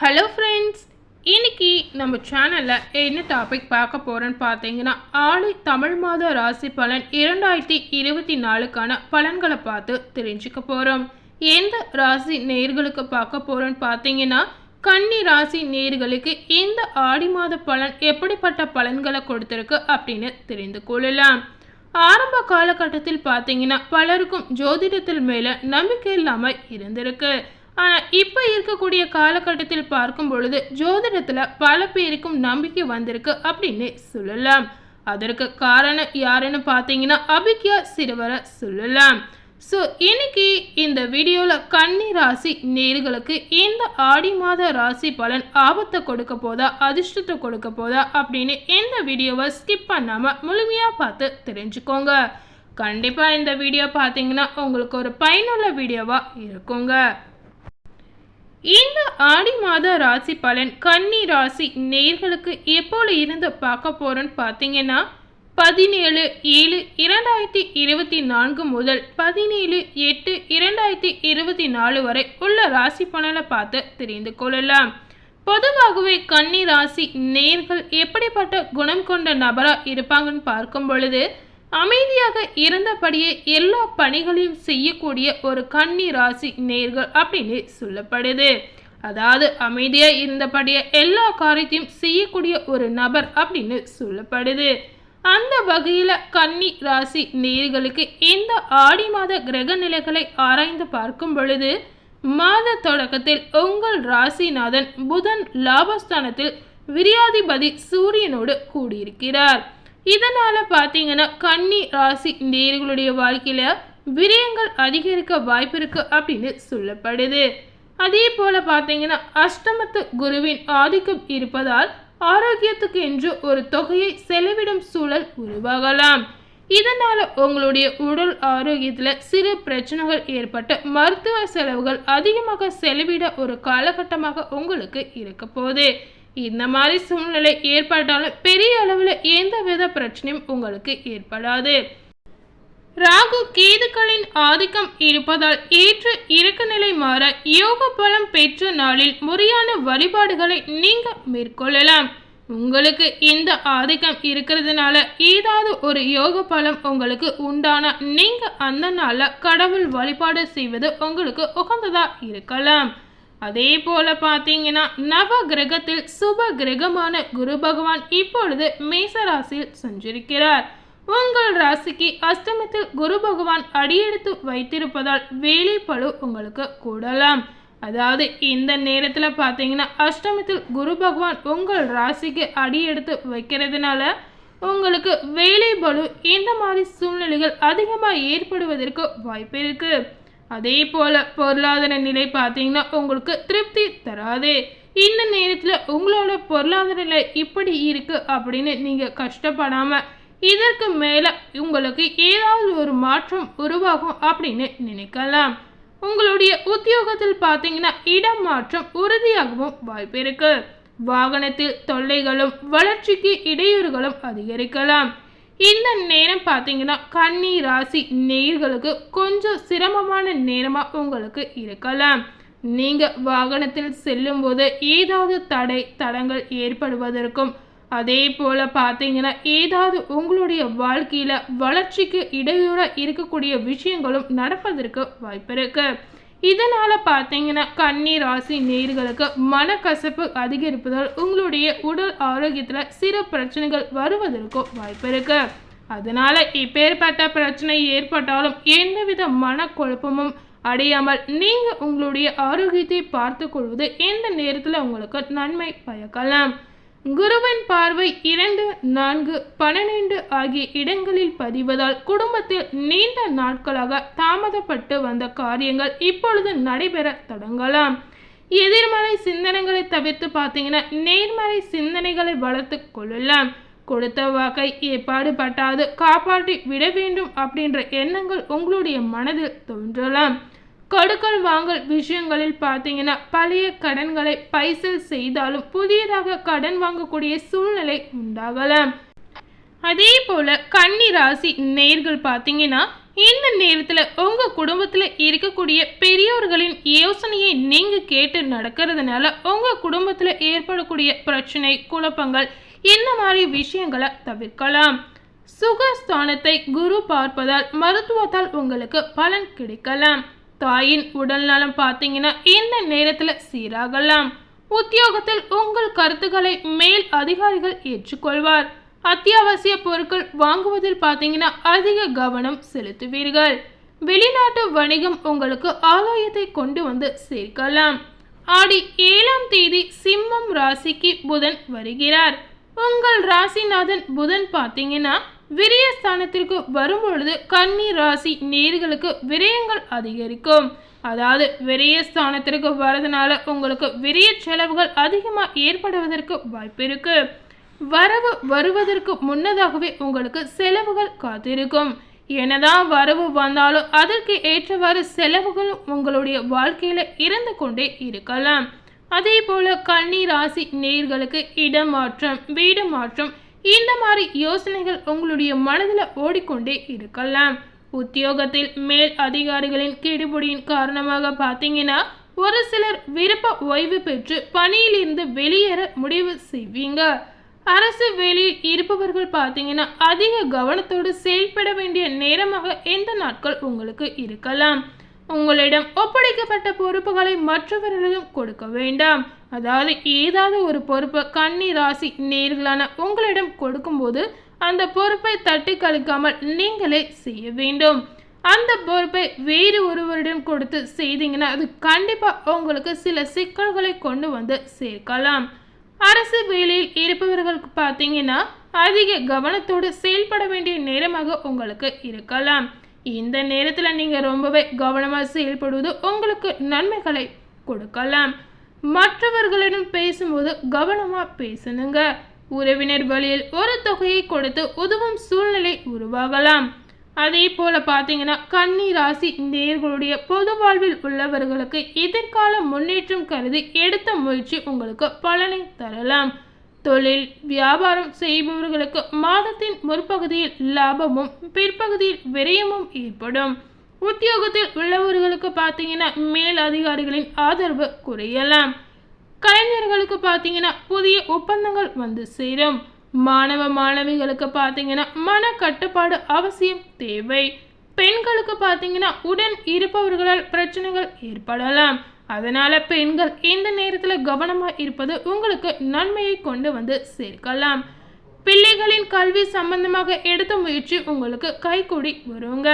Hello friends இன்னைக்கு நம்ம சேனலில் என்ன டாபிக் பார்க்க போகிறோன்னு பார்த்தீங்கன்னா ஆடி தமிழ் மாத ராசி பலன் இரண்டாயிரத்தி இருபத்தி நாலுக்கான பலன்களை பார்த்து தெரிஞ்சுக்க போகிறோம் எந்த ராசி நேர்களுக்கு பார்க்க போகிறோன்னு பார்த்தீங்கன்னா கன்னி ராசி நேர்களுக்கு இந்த ஆடி மாத பலன் எப்படிப்பட்ட பலன்களை கொடுத்துருக்கு அப்படின்னு தெரிந்து கொள்ளலாம். ஆரம்ப காலகட்டத்தில் பார்த்தீங்கன்னா பலருக்கும் ஜோதிடத்தில் மேலே நம்பிக்கை இல்லாமல் இருந்திருக்கு. ஆனால் இப்போ இருக்கக்கூடிய காலகட்டத்தில் பார்க்கும் பொழுது ஜோதிடத்தில் பல பேருக்கும் நம்பிக்கை வந்திருக்கு அப்படின்னு சொல்லலாம். அதற்கு காரணம் யாருன்னு பார்த்தீங்கன்னா அபிக்யா சிறுவரை சொல்லலாம். ஸோ இன்னைக்கு இந்த வீடியோவில் கன்னி ராசி நேர்களுக்கு இந்த ஆடி மாத ராசி பலன் ஆபத்தை கொடுக்க போதா அதிர்ஷ்டத்தை கொடுக்க போதா அப்படின்னு இந்த வீடியோவை ஸ்கிப் பண்ணாமல் முழுமையாக பார்த்து தெரிஞ்சுக்கோங்க. கண்டிப்பாக இந்த வீடியோ பார்த்தீங்கன்னா உங்களுக்கு ஒரு பயனுள்ள வீடியோவாக இருக்குங்க. இந்த ஆடி மாத ராசி பலன் கன்னி ராசி நேர்களுக்கு எப்போல இருந்து பார்க்க போறோன்னு பார்த்தீங்கன்னா பதினேழு ஏழு இரண்டாயிரத்தி இருபத்தி நான்கு முதல் பதினேழு எட்டு இரண்டாயிரத்தி இருபத்தி நாலு வரை உள்ள ராசி பலனை பார்த்து தெரிந்து கொள்ளலாம். பொதுவாகவே கன்னி ராசி நேர்கள் எப்படிப்பட்ட குணம் கொண்ட நபராக இருப்பாங்கன்னு பார்க்கும் பொழுது அமைதியாக இருந்தபடியே எல்லா பணிகளையும் செய்யக்கூடிய ஒரு கன்னி ராசி நேர்கள் அப்படின்னு சொல்லப்படுது. அதாவது அமைதியாக இருந்தபடியே எல்லா காரியத்தையும் செய்யக்கூடிய ஒரு நபர் அப்படின்னு சொல்லப்படுது. அந்த வகையில் கன்னி ராசி நேர்களுக்கு இந்த ஆடி மாத கிரக நிலைகளை ஆராய்ந்து பார்க்கும் பொழுது மாத தொடக்கத்தில் உங்கள் ராசிநாதன் புதன் லாபஸ்தானத்தில் விரியாதிபதி சூரியனோடு கூடியிருக்கிறார். இதனால் பார்த்தீங்கன்னா கன்னி ராசி நேர்களுடைய வாழ்க்கையில் விரயங்கள் அதிகரிக்க வாய்ப்பு இருக்குது அப்படின்னு சொல்லப்படுது. அதே போல் பார்த்தீங்கன்னா அஷ்டமத்து குருவின் ஆதிக்கம் இருப்பதால் ஆரோக்கியத்துக்கு என்று ஒரு தொகையை செலவிடும் சூழல் உருவாகலாம். இதனால் உங்களுடைய உடல் ஆரோக்கியத்தில் சிறு பிரச்சனைகள் ஏற்பட்டு மருத்துவ செலவுகள் அதிகமாக செலவிட ஒரு காலகட்டமாக உங்களுக்கு இருக்க போகுது. இந்த மாதிரி சூழ்நிலை ஏற்பட்டாலும் பெரிய அளவில் எந்த வித பிரச்சனையும் உங்களுக்கு ஏற்படாது. ராகு கேதுக்களின் ஆதிக்கம் இருப்பதால் ஏற்று இறக்க நிலை மாற யோக பலம் பெற்ற நாளில் முறையான வழிபாடுகளை நீங்க மேற்கொள்ளலாம். உங்களுக்கு இந்த ஆதிக்கம் இருக்கிறதுனால ஏதாவது ஒரு யோக பலம் உங்களுக்கு உண்டான நீங்க அந்த நாளில் கடவுள் வழிபாடு செய்வது உங்களுக்கு உகந்ததா இருக்கலாம். அதே போல பார்த்தீங்கன்னா நவ கிரகத்தில் சுப கிரகமான குரு பகவான் இப்பொழுது மேச ராசியில் சஞ்சரிக்கிறார். உங்கள் ராசிக்கு அஷ்டமத்தில் குரு பகவான் அடியெடுத்து வைத்திருப்பதால் வேலை பழு உங்களுக்கு கூடலாம். அதாவது இந்த நேரத்தில் பார்த்தீங்கன்னா அஷ்டமத்தில் குரு பகவான் உங்கள் ராசிக்கு அடியெடுத்து வைக்கிறதுனால உங்களுக்கு வேலை பலு இந்த மாதிரி சூழ்நிலைகள் அதிகமாக ஏற்படுவதற்கு வாய்ப்பு இருக்குது அதே போல் பொருளாதார நிலை பார்த்தீங்கன்னா உங்களுக்கு திருப்தி தராது. இந்த நேரத்தில் உங்களோட பொருளாதார நிலை இப்படி இருக்குது அப்படின்னு நீங்கள் கஷ்டப்படாமல் இதற்கு மேலே உங்களுக்கு ஏதாவது ஒரு மாற்றம் உருவாகும் அப்படின்னு நினைக்கலாம். உங்களுடைய உத்தியோகத்தில் பார்த்தீங்கன்னா இடம் மாற்றம் உறுதியாகவும் வாய்ப்பு இருக்குது வாகனத்தில் தொல்லைகளும் வளர்ச்சிக்கு இடையூறுகளும் அதிகரிக்கலாம். இந்த நேரம் பார்த்தீங்கன்னா கன்னி ராசி நேர்களுக்கு கொஞ்சம் சிரமமான நேரமாக உங்களுக்கு இருக்கலாம். நீங்கள் வாகனத்தில் செல்லும்போது ஏதாவது தடை தடங்கள் ஏற்படுவதற்கும் அதே போல் பார்த்தீங்கன்னா ஏதாவது உங்களுடைய வாழ்க்கையில் வளர்ச்சிக்கு இடையூறாக இருக்கக்கூடிய விஷயங்களும் நடப்பதற்கு வாய்ப்பு இருக்குது இதனால் பார்த்தீங்கன்னா கன்னி ராசி நேர்களுக்கு மனக்கசப்பு அதிகரிப்பதால் உங்களுடைய உடல் ஆரோக்கியத்தில் சிறு பிரச்சனைகள் வருவதற்கும் வாய்ப்பு இருக்கு. அதனால இப்பேற்பட்ட பிரச்சனை ஏற்பட்டாலும் எந்தவித மனக்குழப்பமும் அடையாமல் நீங்கள் உங்களுடைய ஆரோக்கியத்தை பார்த்து கொள்வது எந்த நேரத்தில் உங்களுக்கு நன்மை பயக்கலாம் குருவின் பார்வை இரண்டு நான்கு பன்னிரண்டு ஆகிய இடங்களில் பதிவதால் குடும்பத்தில் நீண்ட நாட்களாக தாமதப்பட்டு வந்த காரியங்கள் இப்பொழுது நடைபெற தொடங்கலாம். எதிர்மறை சிந்தனைகளை தவிர்த்து பார்த்தீங்கன்னா நேர்மறை சிந்தனைகளை வளர்த்து கொள்ளலாம். கொடுத்த வாக்கை ஏற்பாடு பட்டாது காப்பாற்றி விட வேண்டும் அப்படின்ற எண்ணங்கள் உங்களுடைய மனதில் தோன்றலாம். கொடுக்கல் வாங்கல் விஷயங்களில் பார்த்தீங்கன்னா பழைய கடன்களை பைசல் செய்தாலும் புதியதாக கடன் வாங்கக்கூடிய சூழ்நிலை உண்டாகலாம் அதே போல கன்னி ராசி நேர்கள் பார்த்தீங்கன்னா இந்த நேரத்தில் உங்கள் குடும்பத்தில் இருக்கக்கூடிய பெரியோர்களின் யோசனையை நீங்கள் கேட்டு நடக்கிறதுனால உங்கள் குடும்பத்தில் ஏற்படக்கூடிய பிரச்சனை குழப்பங்கள் இந்த மாதிரி விஷயங்களை தவிர்க்கலாம். சுகஸ்தானத்தை குரு பார்ப்பதால் மருத்துவத்தால் உங்களுக்கு பலன் கிடைக்கலாம். தாயின் உடல் நலம் பார்த்தீங்கன்னா இந்த நேரத்தில் சீராகலாம். உத்தியோகத்தில் உங்கள் கருத்துக்களை மேல் அதிகாரிகள் ஏற்றுக்கொள்வார். அத்தியாவசிய பொருட்கள் வாங்குவதில் பார்த்தீங்கன்னா அதிக கவனம் செலுத்துவீர்கள். வெளிநாட்டு வணிகம் உங்களுக்கு ஆலோயத்தை கொண்டு வந்து சேர்க்கலாம். ஆடி ஏழாம் தேதி சிம்மம் ராசிக்கு புதன் வருகிறார். உங்கள் ராசிநாதன் புதன் பார்த்தீங்கன்னா விரயஸ்தானத்திற்கு வரும்பொழுது கன்னி ராசி நேர்களுக்கு விரயங்கள் அதிகரிக்கும். அதாவது விரயஸ்தானத்திற்கு வரதுனால உங்களுக்கு விரய செலவுகள் அதிகமாக ஏற்படுவதற்கு வாய்ப்பு இருக்கு வரவு வருவதற்கு முன்னதாகவே உங்களுக்கு செலவுகள் காத்திருக்கும். என்னதான் வரவு வந்தாலும் அதற்கு ஏற்றவாறு செலவுகள் உங்களுடைய வாழ்க்கையில இருந்து கொண்டே இருக்கலாம். அதே போல கன்னி ராசி நேர்களுக்கு இடமாற்றம் வீடு மாற்றம் இந்த மாதிரி யோசனைகள் உங்களுடைய மனதில் ஓடிக்கொண்டே இருக்கலாம். உத்தியோகத்தில் மேல் அதிகாரிகளின் கெடுபடியின் காரணமாக பார்த்தீங்கன்னா ஒரு சிலர் விருப்ப ஓய்வு பெற்று பணியிலிருந்து வெளியேற முடிவு செய்வீங்க. அரசு வேலையில் இருப்பவர்கள் பார்த்தீங்கன்னா அதிக கவனத்தோடு செயல்பட வேண்டிய நேரமாக எந்த நாட்கள் உங்களுக்கு இருக்கலாம். உங்களிடம் ஒப்படைக்கப்பட்ட பொறுப்புகளை மற்றவர்களிடம் கொடுக்க வேண்டாம். அதாவது ஏதாவது ஒரு பொறுப்பை கன்னி ராசி நேர்களான உங்களிடம் கொடுக்கும்போது அந்த பொறுப்பை தட்டி கழிக்காமல் நீங்களே செய்ய வேண்டும். அந்த பொறுப்பை வேறு ஒருவரிடம் கொடுத்து செய்தீங்கன்னா அது கண்டிப்பாக உங்களுக்கு சில சிக்கல்களை கொண்டு வந்து சேர்க்கலாம். அரசு வேலையில் இருப்பவர்களுக்கு பார்த்தீங்கன்னா அதிக கவனத்தோடு செயல்பட வேண்டிய நேரமாக உங்களுக்கு இருக்கலாம். இந்த நேரத்தில் நீங்கள் ரொம்பவே கவனமாக செயல்படுவது உங்களுக்கு நன்மைகளை கொடுக்கலாம். மற்றவர்களிடம் பேசும்போது கவனமாக பேசணுங்க உறவினர் வழியில் ஒரு தொகையை கொடுத்து உதவும் சூழ்நிலை உருவாகலாம். அதே போல பார்த்தீங்கன்னா கன்னி ராசி நேர்களுடைய பொது வாழ்வில் உள்ளவர்களுக்கு எதிர்கால முன்னேற்றம் கருதி எடுத்த முயற்சி உங்களுக்கு பலனை தரலாம். தொழில் வியாபாரம் செய்பவர்களுக்கு மாதத்தின் முற்பகுதியில் லாபமும் பிற்பகுதியில் விரயமும் ஏற்படும். உத்தியோகத்தில் உள்ளவர்களுக்கு பார்த்தீங்கன்னா மேல் அதிகாரிகளின் ஆதரவு குறையலாம். கலைஞர்களுக்கு பார்த்தீங்கன்னா புதிய ஒப்பந்தங்கள் வந்து சேரும். மாணவ மாணவிகளுக்கு பார்த்தீங்கன்னா மன கட்டுப்பாடு அவசியம் தேவை. பெண்களுக்கு பார்த்தீங்கன்னா உடன் இருப்பவர்களால் பிரச்சனைகள் ஏற்படலாம். அதனால பெண்கள் இந்த நேரத்தில் கவனமாக இருப்பது உங்களுக்கு நன்மையை கொண்டு வந்து சேர்க்கலாம். பிள்ளைகளின் கல்வி சம்பந்தமாக எடுத்த முயற்சி உங்களுக்கு கைகூடி வருங்க.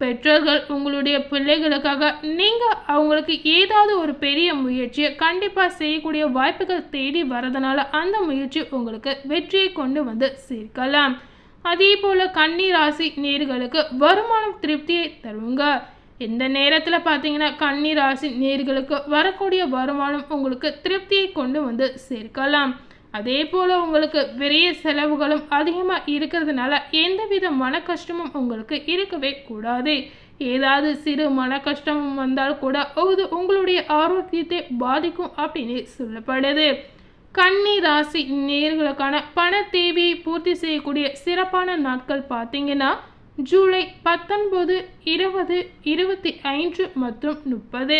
பெற்றோர்கள் உங்களுடைய பிள்ளைகளுக்காக நீங்கள் அவங்களுக்கு ஏதாவது ஒரு பெரிய முயற்சியை கண்டிப்பாக செய்யக்கூடிய வாய்ப்புகள் தேடி வரதுனால அந்த முயற்சி உங்களுக்கு வெற்றியை கொண்டு வந்து சேர்க்கலாம். அதே போல் கன்னி ராசி நேர்களுக்கு வருமானம் திருப்தியை தருங்க. இந்த நேரத்தில் பார்த்தீங்கன்னா கன்னி ராசி நேர்களுக்கு வரக்கூடிய வருமானம் உங்களுக்கு திருப்தியை கொண்டு வந்து சேர்க்கலாம். அதே போல் உங்களுக்கு பெரிய செலவுகளும் அதிகமாக இருக்கிறதுனால எந்தவித மன கஷ்டமும் உங்களுக்கு இருக்கவே கூடாது. ஏதாவது சிறு மன கஷ்டம் வந்தால் கூட அது உங்களுடைய ஆரோக்கியத்தை பாதிக்கும் அப்படின்னு சொல்லப்படுது. கன்னி ராசி நேர்களுக்கான பண தேவையை பூர்த்தி செய்யக்கூடிய சிறப்பான நாட்கள் பார்த்தீங்கன்னா ஜூலை பத்தொன்பது இருபது இருபத்தி ஐந்து மற்றும் முப்பது.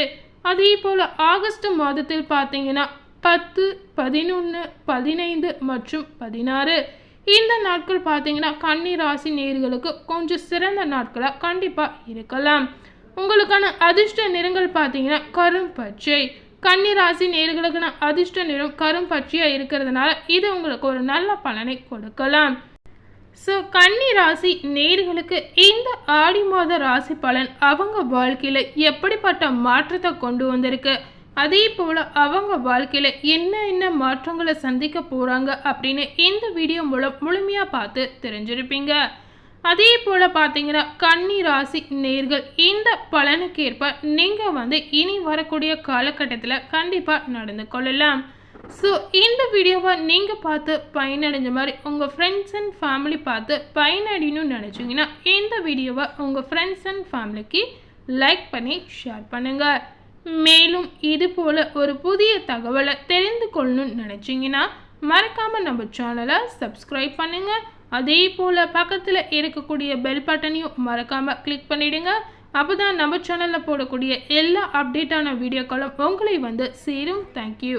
அதே போல் ஆகஸ்ட் மாதத்தில் பார்த்தீங்கன்னா பத்து பதினொன்று பதினைந்து மற்றும் பதினாறு. இந்த நாட்கள் பார்த்தீங்கன்னா கன்னி ராசி நேர்களுக்கு கொஞ்சம் சிறந்த நாட்களாக கண்டிப்பாக இருக்கலாம். உங்களுக்கான அதிர்ஷ்ட நிறங்கள் பார்த்தீங்கன்னா கரும் பச்சை. கன்னி ராசி நேர்களுக்கான அதிர்ஷ்ட நிறம் கரும் பச்சையாக இருக்கிறதுனால இது உங்களுக்கு ஒரு நல்ல பலனை கொடுக்கலாம். ஸோ கன்னி ராசி நேர்களுக்கு இந்த ஆடி மாத ராசி பலன் அவங்க வாழ்க்கையில் எப்படிப்பட்ட மாற்றத்தை கொண்டு வந்திருக்கு? அதே போல் அவங்க வாழ்க்கையில் என்ன என்ன மாற்றங்களை சந்திக்க போகிறாங்க அப்படின்னு இந்த வீடியோ மூலம் முழுமையாக பார்த்து தெரிஞ்சிருப்பீங்க. அதே போல் பார்த்தீங்கன்னா கன்னி ராசி நேர்கள் இந்த பலனுக்கேற்ப நீங்கள் வந்து இனி வரக்கூடிய காலகட்டத்தில் கண்டிப்பாக நடந்து கொள்ளலாம். ஸோ இந்த வீடியோவை நீங்கள் பார்த்து பயனடைஞ்ச மாதிரி உங்கள் ஃப்ரெண்ட்ஸ் அண்ட் ஃபேமிலி பார்த்து பயனடையணும்னு நினச்சிங்கன்னா இந்த வீடியோவை உங்கள் ஃப்ரெண்ட்ஸ் அண்ட் ஃபேமிலிக்கு லைக் பண்ணி ஷேர் பண்ணுங்கள் மேலும் இது போல் ஒரு புதிய தகவலை தெரிந்து கொள்ளணும்னு நினச்சிங்கன்னா மறக்காமல் நம்ம சேனலை சப்ஸ்கிரைப் பண்ணுங்கள் அதே போல் பக்கத்தில் இருக்கக்கூடிய பெல் பட்டனையும் மறக்காமல் கிளிக் பண்ணிவிடுங்க அப்போ தான் நம்ம சேனலில் போடக்கூடிய எல்லா அப்டேட்டான வீடியோக்களும் உங்களை வந்து சேரும். தேங்க்யூ